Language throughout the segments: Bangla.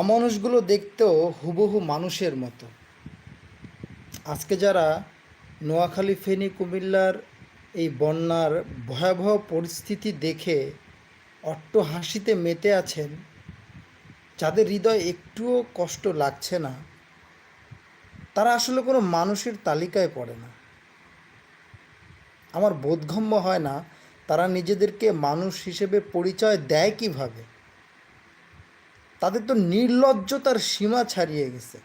অমানুষগুলো দেখতেও হুবহু মানুষের মতো। আজকে যারা নোয়াখালী, ফেনী, কুমিল্লার এই বন্যার ভয়াবহ পরিস্থিতি দেখে অট্ট হাসিতে মেতে আছেন, যাদের হৃদয় একটুও কষ্ট লাগছে না, তারা আসলে কোনো মানুষের তালিকায় পড়ে না। আমার বোধগম্য হয় না তারা নিজেদেরকে মানুষ হিসেবে পরিচয় দেয় কীভাবে? তাদের তো নির্লজ্জতার সীমা ছাড়িয়ে গেছে।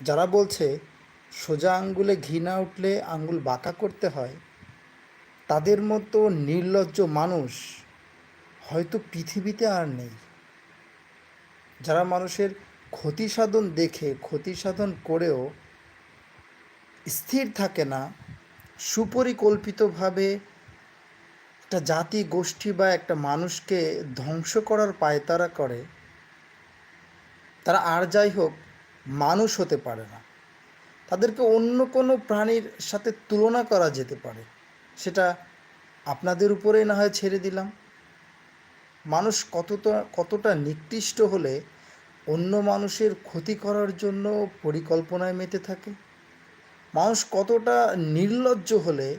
যারা বলছে, সোজা আঙ্গুলে ঘি না উঠলে আঙ্গুল বাঁকা করতে হয়, তাদের মতো নির্লজ্জ মানুষ হয়তো পৃথিবীতে আর নেই। যারা মানুষের ক্ষতি সাধন দেখে ক্ষতি সাধন করেও স্থির থাকে না, সুপরিকল্পিতভাবে একটা জাতি, গোষ্ঠী বা একটা মানুষকে ধ্বংস করার পায়তারা করে, তারা আর যাই হোক মানুষ হতে পারে না। তাদেরকে অন্য কোনো প্রাণীর সাথে তুলনা করা যেতে পারে। সেটা আপনাদের উপরেই না হয় ছেড়ে দিলাম। মানুষ কতটা কতটা নিকৃষ্ট হলে অন্য মানুষের ক্ষতি করার জন্য পরিকল্পনায় মেতে থাকে। মানুষ কতটা নির্লজ্জ হলে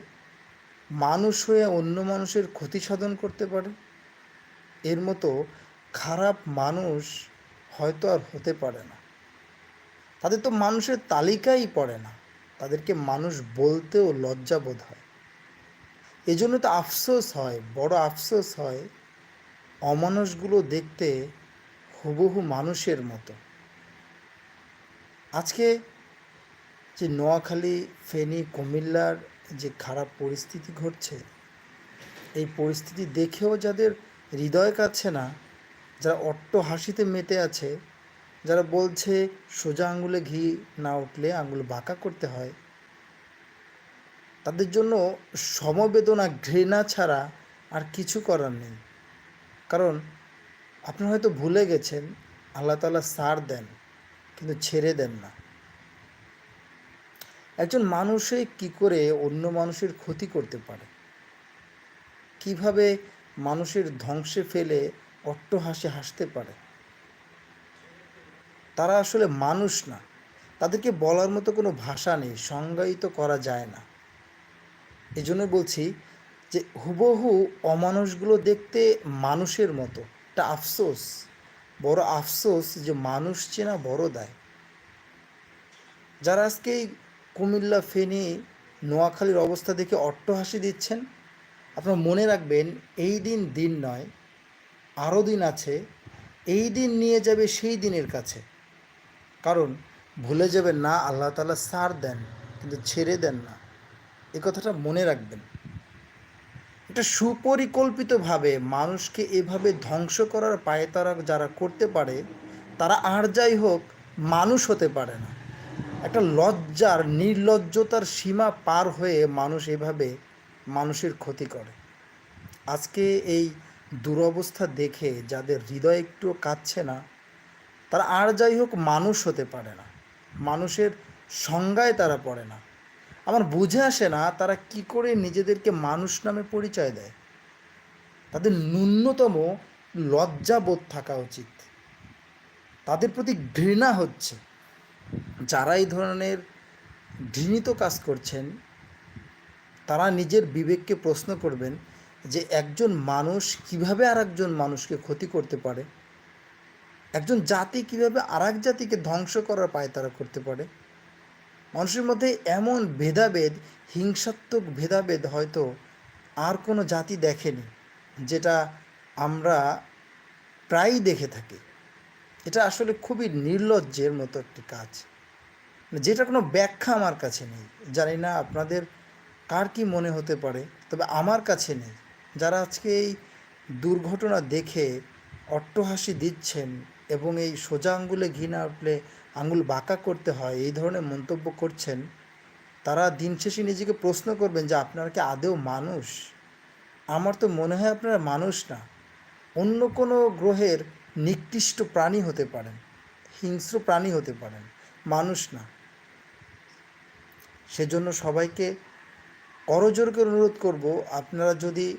মানুষ হয়ে অন্য মানুষের ক্ষতি সাধন করতে পারে? এর মতো খারাপ মানুষ হয়তো আর হতে পারে না। তাদের তো মানুষের তালিকাই পড়ে না। তাদেরকে মানুষ বলতেও লজ্জা বোধ হয়। এজন্য তো আফসোস হয়, বড় আফসোস হয় অমানুষগুলো দেখতে হুবহু মানুষের মতো। আজকে যে নোয়াখালী, ফেনী, কুমিল্লার যে খারাপ পরিস্থিতি ঘটছে, এই পরিস্থিতি দেখেও যাদের হৃদয় কাচ্ছে না, যারা অট্ট হাসিতে মেতে আছে, যারা বলছে সোজা আঙ্গুলে ঘি না উঠলে আঙুল বাঁকা করতে হয়, তাদের জন্য সমবেদনা, ঘৃণা ছাড়া আর কিছু করার নেই। কারণ আপনারা হয়তো ভুলে গেছেন, আল্লাহ তালা সার দেন, কিন্তু ছেড়ে দেন না। একজন মানুষে কি করে অন্য মানুষের ক্ষতি করতে পারে? কীভাবে মানুষের ধ্বংসে ফেলে অট্টহাসি হাসতে পারে? তারা আসলে মানুষ না। তাদেরকে বলার মতো কোনো ভাষা নেই, সংজ্ঞায়িত করা যায় না। এই জন্য বলছি যে, হুবহু অমানুষগুলো দেখতে মানুষের মতো। একটা আফসোস, বড় আফসোস যে মানুষ চেনা বড় দায়। যারা আজকে কুমিল্লা ফেনী নোয়াখালীর অবস্থা দেখে অট্টহাসি দিচ্ছেন। আপনারা মনে রাখবেন, এই দিন দিন নয়, আরও দিন আছে, এই দিন নিয়ে যাবে সেই দিনের কাছে। কারণ ভুলে যাবেন না, আল্লাহ তালা সার দেন, কিন্তু ছেড়ে দেন না। এ কথাটা মনে রাখবেন। এটা সুপরিকল্পিতভাবে মানুষকে এভাবে ধ্বংস করার পায়ে তারা যারা করতে পারে, তারা আর যাই হোক, মানুষ হতে পারে না। একটা লজ্জার, নির্লজ্জতার সীমা পার হয়ে মানুষ এভাবে মানুষের ক্ষতি করে। আজকে এই দুরবস্থা দেখে যাদের হৃদয় একটু কাঁদছে না, তারা আর যাই হোক মানুষ হতে পারে না। মানুষের সংজ্ঞায় তারা পড়ে না। আমার বুঝে আসে না তারা কি করে নিজেদেরকে মানুষ নামে পরিচয় দেয়। তাদের ন্যূনতম লজ্জাবোধ থাকা উচিত। তাদের প্রতি ঘৃণা হচ্ছে। যারা এই ধরনের ঘৃণিত কাজ করছেন, তারা নিজের বিবেককে প্রশ্ন করবেন যে একজন মানুষ কীভাবে আর একজন মানুষকে ক্ষতি করতে পারে? একজন জাতি কীভাবে আর এক জাতিকে ধ্বংস করার পায় তারা করতে পারে? মানুষের মধ্যে এমন ভেদাভেদ, হিংসাত্মক ভেদাভেদ হয়তো আর কোনো জাতি দেখেনি, যেটা আমরা প্রায়ই দেখে থাকি। এটা আসলে খুবই নির্লজ্জের মতো একটি কাজ। যেটা কোনো ব্যাখ্যা আমার কাছে নেই। জানি না আপনাদের কার কি মনে হতে পারে, তবে আমার কাছে নেই। যারা আজকে এই দুর্ঘটনা দেখে অট্টহাসি দিচ্ছেন এবং এই সোজা আঙ্গুলে ঘি না উঠলে আঙ্গুল বাঁকা করতে হয়, এই ধরনের মন্তব্য করছেন, তারা দিন শেষে নিজেকে প্রশ্ন করবেন যে, আপনারা কি আদেও মানুষ? আমার তো মনে হয় আপনারা মানুষ না। অন্য কোনো গ্রহের নিকৃষ্ট প্রাণী হতে পারেন, হিংস্র প্রাণী হতে পারেন, মানুষ না। সেজন্য সবাইকে করজোর করে অনুরোধ করব, আপনারা যদি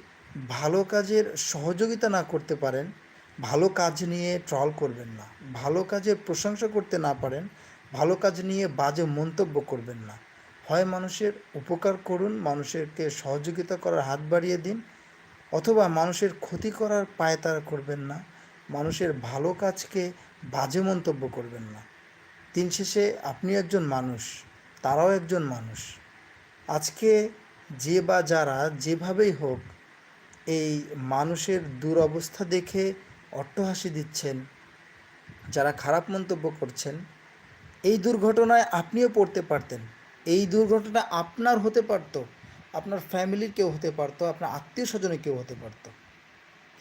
ভালো কাজের সহযোগিতা না করতে পারেন, ভালো কাজ নিয়ে ট্রল করবেন না, ভালো কাজের প্রশংসা করতে না পারেন, ভালো কাজ নিয়ে বাজে মন্তব্য করবেন না। হয় মানুষের উপকার করুন, মানুষেরকে সহযোগিতা করার হাত বাড়িয়ে দিন, অথবা মানুষের ক্ষতি করার পায়তারা করবেন না। মানুষের ভালো কাজকে বাজে মন্তব্য করবেন না। দিন শেষে আপনি একজন মানুষ, তারাও একজন মানুষ। আজকে যে বা যারা যেভাবেই হোক, এই মানুষের দুরবস্থা দেখে অট্টহাসি দিচ্ছেন, যারা খারাপ মন্তব্য করছেন, এই দুর্ঘটনায় আপনিও পড়তে পারতেন। এই দুর্ঘটনা আপনার হতে পারতো, আপনার ফ্যামিলির কেউ হতে পারতো, আপনার আত্মীয় স্বজনের কেউ হতে পারতো।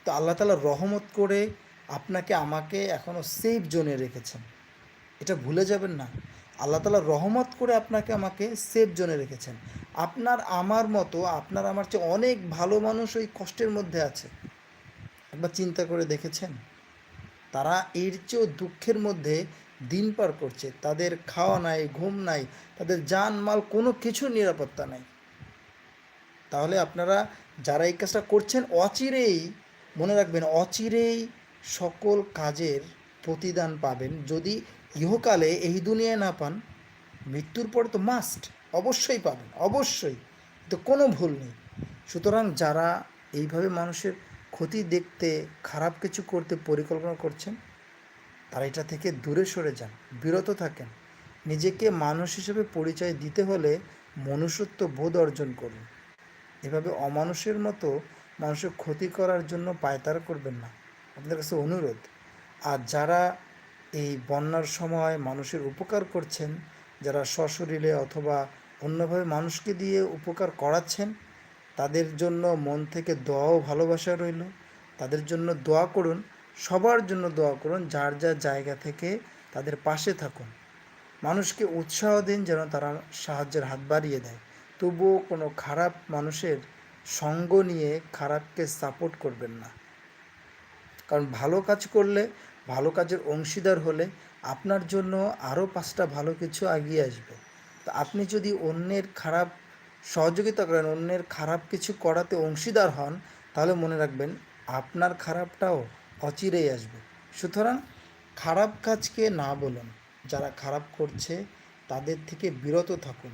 তো আল্লাহ তালা রহমত করে আপনাকে আমাকে এখনও সেফ জোনে রেখেছেন। এটা ভুলে যাবেন না। আল্লাহ তালা রহমত করে আপনাকে আমাকে সেফ জোনে রেখেছেন। আপনার আমার মতো, আপনার আমার চেয়ে অনেক ভালো মানুষ ওই কষ্টের মধ্যে আছে। একবার চিন্তা করে দেখেছেন? তারা এর চেয়েও দুঃখের মধ্যে দিন পার করছে। তাদের খাওয়া নাই, ঘুম নাই, তাদের জান মাল কোনো কিছুর নিরাপত্তা নাই। তাহলে আপনারা যারা এই কাজটা করছেন, অচিরেই মনে রাখবেন, অচিরেই সকল কাজের প্রতিদান পাবেন। যদি ইহকালে এই দুনিয়ায় না পান, মৃত্যুর পরে তো মাস্ট অবশ্যই পাবেন, অবশ্যই। তো কোনো ভুল নেই। সুতরাং যারা এইভাবে মানুষের ক্ষতি দেখতে, খারাপ কিছু করতে পরিকল্পনা করছেন, তারা এটা থেকে দূরে সরে যান, বিরত থাকেন। নিজেকে মানুষ হিসেবে পরিচয় দিতে হলে মনুষ্যত্ব বোধ অর্জন করুন। এভাবে অমানুষের মতো মানুষের ক্ষতি করার জন্য পায়তারা করবেন না। আপনাদের কাছে অনুরোধ, আর যারা এই বন্যার সময় মানুষের উপকার করছেন, যারা সশরীরে অথবা অন্যভাবে মানুষকে দিয়ে উপকার করাচ্ছেন, তাদের জন্য মন থেকে দোয়া ও ভালোবাসা রইল। তাদের জন্য দোয়া করুন, সবার জন্য দোয়া করুন, যার যার জায়গা থেকে তাদের পাশে থাকুন। মানুষকে উৎসাহ দিন যেন তারা সাহায্যের হাত বাড়িয়ে দেয়। তবুও কোনো খারাপ মানুষের সঙ্গ নিয়ে খারাপকে সাপোর্ট করবেন না। কারণ ভালো কাজ করলে, ভালো কাজের অংশীদার হলে আপনার জন্য আরও পাঁচটা ভালো কিছু এগিয়ে আসবে। তো আপনি যদি অন্যের খারাপ সহযোগিতা করেন, অন্যের খারাপ কিছু করাতে অংশীদার হন, তাহলে মনে রাখবেন আপনার খারাপটাও অচিরেই আসবে। সুতরাং খারাপ কাজকে না বলুন, যারা খারাপ করছে তাদের থেকে বিরত থাকুন।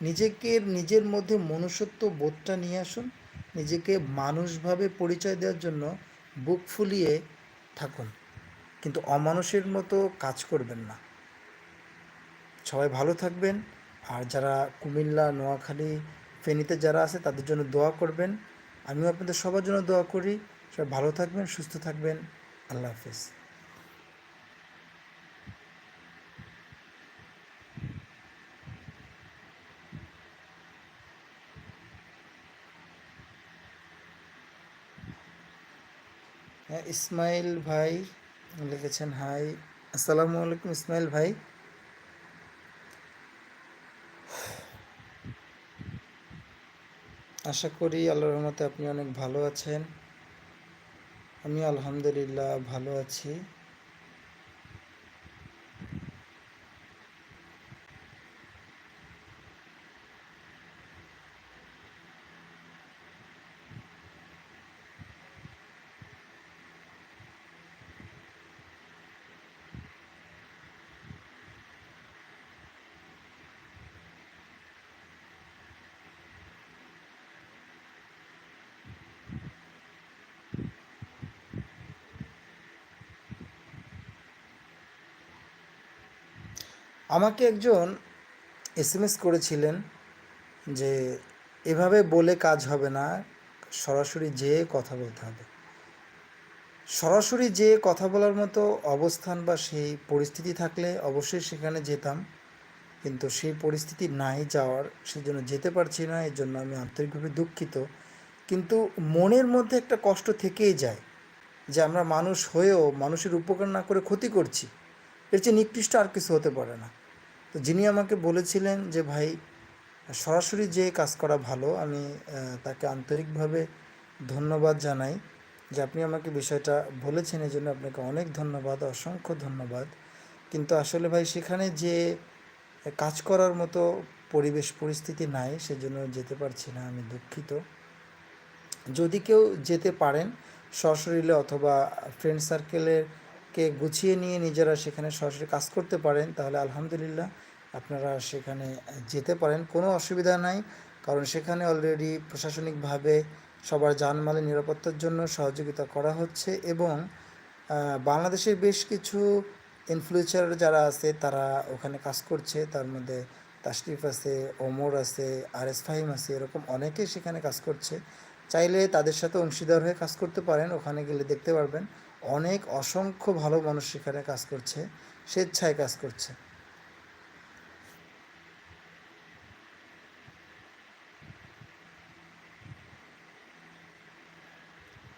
নিজেকে, নিজের মধ্যে মনুষ্যত্ব বোধটা নিয়ে আসুন। নিজেকে মানুষভাবে পরিচয় দেওয়ার জন্য বুক ফুলিয়ে থাকুন, কিন্তু অমানুষের মতো কাজ করবেন না। সবাই ভালো থাকবেন, আর যারা কুমিল্লা, নোয়াখালী, ফেনীতে যারা আছে, তাদের জন্য দোয়া করবেন। আমিও আপনাদের সবার জন্য দোয়া করি। সবাই ভালো থাকবেন, সুস্থ থাকবেন। আল্লাহ হাফিজ। হ্যাঁ ইসমাইল ভাই লিখেছেন, হাই, আসসালামু আলাইকুম ইসমাইল ভাই। আশা করি আল্লাহর রহমতে আপনি অনেক ভালো আছেন। আমি আলহামদুলিল্লাহ ভালো আছি। আমাকে একজন এসএমএস করেছিলেন যে এভাবে বলে কাজ হবে না, সরাসরি যেয়ে কথা বলতে হবে। সরাসরি যে কথা বলার মতো অবস্থান বা সেই পরিস্থিতি থাকলে অবশ্যই সেখানে যেতাম, কিন্তু সেই পরিস্থিতি নাই যাওয়ার সেই জন্য যেতে পারছি না এই জন্য আমি আন্তরিকভাবে দুঃখিত। কিন্তু মনের মধ্যে একটা কষ্ট থেকেই যায় যে আমরা মানুষ হয়েও মানুষের উপকার না করে ক্ষতি করছি। এর চেয়ে নিকৃষ্ট আর কিছু হতে পারে না। তো যিনি আমাকে বলেছিলেন যে, ভাই, সরাসরি যে কাজ করা ভালো। আমি তাকে আন্তরিকভাবে ধন্যবাদ জানাই যে আপনি আমাকে বিষয়টা বলেছেন। এই জন্য আপনাকে অনেক ধন্যবাদ, অসংখ্য ধন্যবাদ। কিন্তু আসলে ভাই, সেখানে যে কাজ করার মতো পরিবেশ, পরিস্থিতি নাই। সেজন্য যেতে পারছি না, আমি দুঃখিত। যদি কেউ যেতে পারেন সশরীরে অথবা ফ্রেন্ড সার্কেলের কে গুছিয়ে নিয়ে নিজেরা সেখানে সরাসরি কাজ করতে পারেন, তাহলে আলহামদুলিল্লাহ আপনারা সেখানে যেতে পারেন। কোনো অসুবিধা নাই, কারণ সেখানে অলরেডি প্রশাসনিকভাবে সবার জানমালের নিরাপত্তার জন্য সহযোগিতা করা হচ্ছে এবং বাংলাদেশের বেশ কিছু ইনফ্লুয়েন্সার যারা আছে তারা ওখানে কাজ করছে। তার মধ্যে তাশরিফ আছে, ওমর আছে আর এস ফাহিম আছে, এরকম অনেকেই সেখানে কাজ করছে। চাইলে তাদের সাথে অংশীদার হয়ে কাজ করতে পারেন, ওখানে গেলে দেখতে পারবেন। অনেক অসংখ্য ভালো মানুষ সেখানে কাজ করছে, স্বেচ্ছায় কাজ করছে।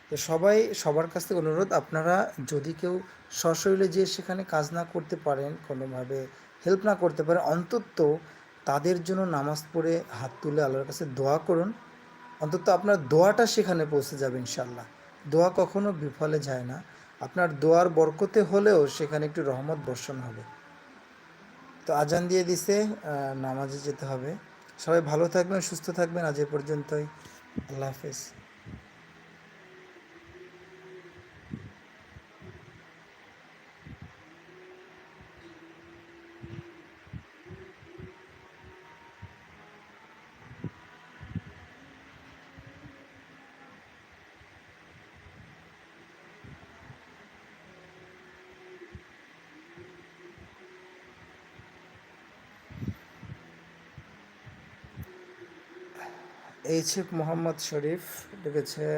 তো সবাই, সবার কাছ থেকে অনুরোধ, আপনারা যদি কেউ সশরীরে যেয়ে সেখানে কাজ না করতে পারেন, কোনোভাবে হেল্প না করতে পারেন, অন্তত তাদের জন্য নামাজ পড়ে হাত তুলে আল্লাহর কাছে দোয়া করুন। অন্তত আপনার দোয়াটা সেখানে পৌঁছে যাবে ইনশাল্লাহ দোয়া কখনো বিফলে যায় না। আপনার দোয়ার বরকতে হলেও সেখানে একটু রহমত বর্ষণ হবে। তো আজান দিয়ে দিছে নামাজে যেতে হবে। সবাই ভালো থাকবেন, সুস্থ থাকবেন। আজ এ পর্যন্তই। আল্লাহ হাফেজ। এইচ এফ মোহাম্মদ শরীফ লিখেছে,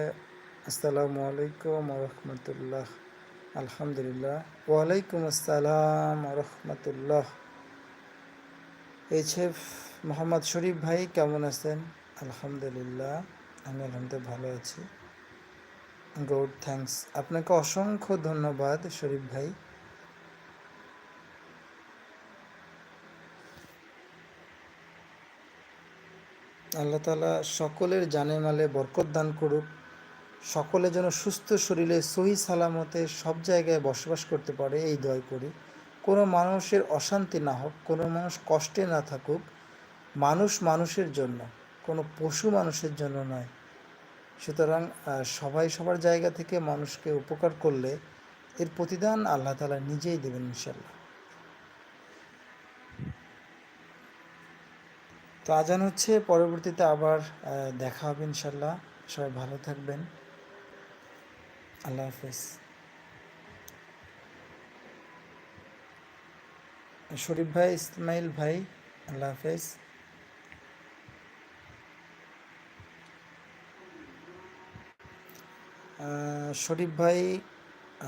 আসসালামু আলাইকুম রহমতুল্লাহ, আলহামদুলিল্লাহ। ওয়ালাইকুম আসসালাম রহমতুল্লাহ। এইচ এফ মোহাম্মদ শরীফ ভাই, কেমন আছেন? আলহামদুলিল্লাহ, আমি আলহামদুলিল্লাহ ভালো আছি। গুড থ্যাঙ্কস আপনাকে অসংখ্য ধন্যবাদ, শরীফ ভাই। আল্লাহ তালা সকলের জানে মালে বরকত দান করুক। সকলে যেন সুস্থ শরীরে সহি সালামতে সব জায়গায় বসবাস করতে পারে, এই দয় করি। কোনো মানুষের অশান্তি না হোক, কোনো মানুষ কষ্টে না থাকুক, মানুষ মানুষের জন্য, কোনো পশু মানুষের জন্য নয়। সুতরাং সবাই সবার জায়গা থেকে মানুষকে উপকার করলে এর প্রতিদান আল্লাহ তালা নিজেই দেবেন ইনশাল্লাহ তো আজান হচ্ছে, পরবর্তীতে আবার দেখা হবে ইনশাল্লাহ সবাই ভালো থাকবেন। আল্লাহ হাফেজ। শরীফ ভাই, ইসমাইল ভাই, আল্লাহ হাফেজ। শরীফ ভাই,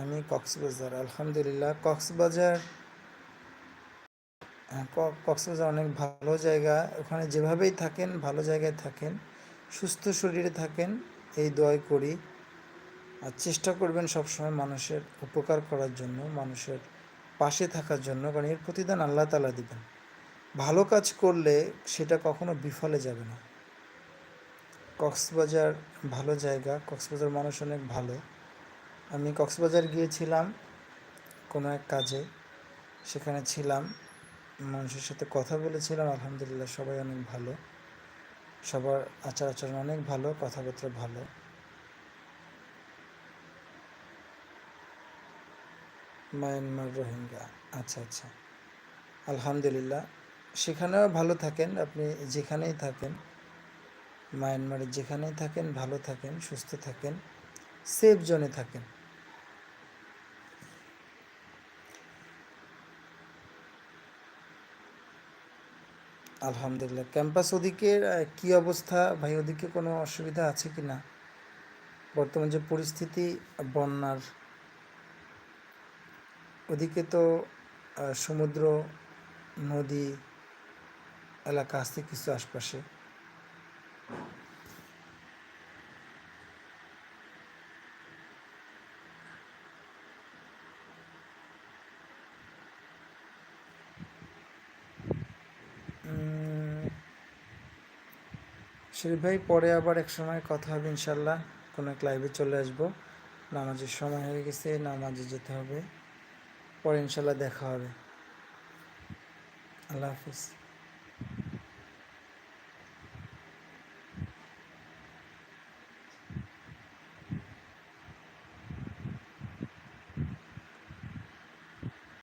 আমি কক্সবাজার, আলহামদুলিল্লাহ। কক্সবাজার কক্সবাজার অনেক ভালো জায়গা। ওখানে যেভাবেই থাকেন, ভালো জায়গায় থাকেন, সুস্থ শরীরে থাকেন, এই দোয়াই করি। আর চেষ্টা করবেন সবসময় মানুষের উপকার করার জন্য, মানুষের পাশে থাকার জন্য, কারণ এর প্রতিদান আল্লাহ তালা দিবেন। ভালো কাজ করলে সেটা কখনো বিফলে যাবে না। কক্সবাজার ভালো জায়গা, কক্সবাজার মানুষ অনেক ভালো। আমি কক্সবাজার গিয়েছিলাম কোনো এক কাজে, সেখানে ছিলাম। মানুষের সাথে কথা বলেছিলাম, আলহামদুলিল্লাহ সবাই অনেক ভালো। সবার আচার আচরণ অনেক ভালো, কথাবার্তা ভালো। মায়ানমার রোহিঙ্গা আচ্ছা আচ্ছা। আলহামদুলিল্লাহ, সেখানেও ভালো থাকেন, আপনি যেখানেই থাকেন মায়ানমারে যেখানেই থাকেন, ভালো থাকেন, সুস্থ থাকেন সেফ জোনে থাকেন। আলহামদুলিল্লাহ। ক্যাম্পাস ওদিকের কি অবস্থা? ভাই, ওদিকে কোনো অসুবিধা আছে কি না? বর্তমান যে পরিস্থিতি, বন্যার। ওদিকে তো সমুদ্র, নদী, এলাকা আছে কিছু আশপাশে। শরীফ ভাই, পরে আবার এক সময় কথা হবে ইনশাল্লাহ কোনো এক লাইভে চলে আসব। নামাজের সময় হয়ে গেছে, নামাজে যেতে হবে। পরে ইনশাল্লাহ দেখা হবে। আল্লাহ হাফিজ।